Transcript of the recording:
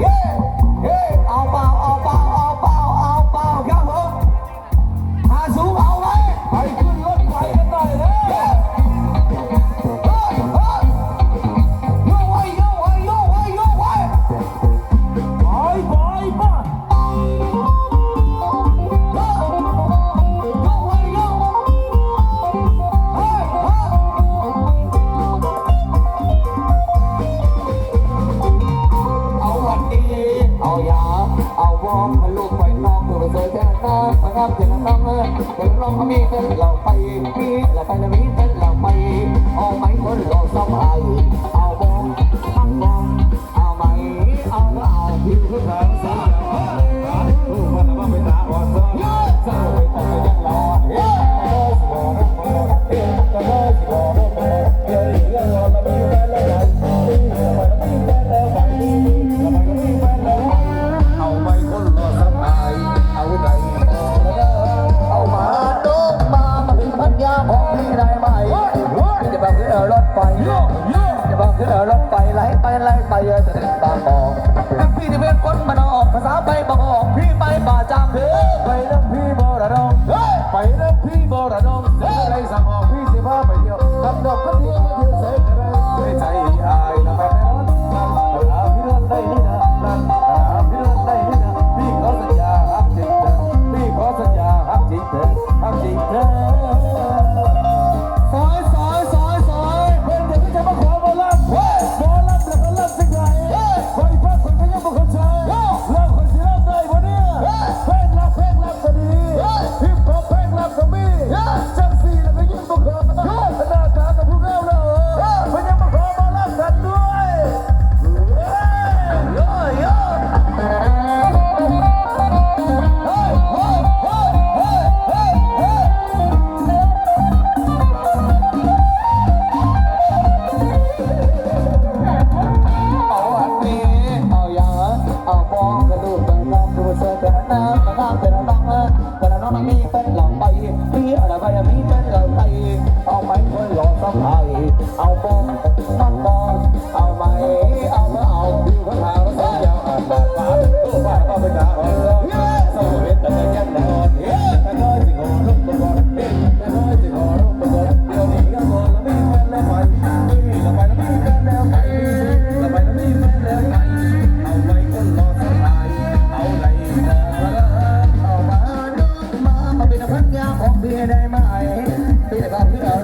Uh! พ้อมลูกไว้ตามเมื่อไปเจอแจ้าหน้าพนักเจ้าหน้งเมื่อเดินลงเขามีเต้นเราไปมีเราไปแล้วมีเต้นเราไปเอาไม้คนเราซ้อมไอเรถไปจะบอกขึ้นรถไปไหลไปไหลไปเะด็จตามบอกพี่ที่เป็นคนมันออกภาษาไปบอกพี่ไปป่าจามเถอไปเรื่พี่บอระดงไปเรื่พี่บอระดงเสียงไรสั่งออกพี่ เอาไปเอคนหลอกสะพายเอาไป้อง สัญญาของพี่ได้ไหมพี่ได้บอกเพื่อ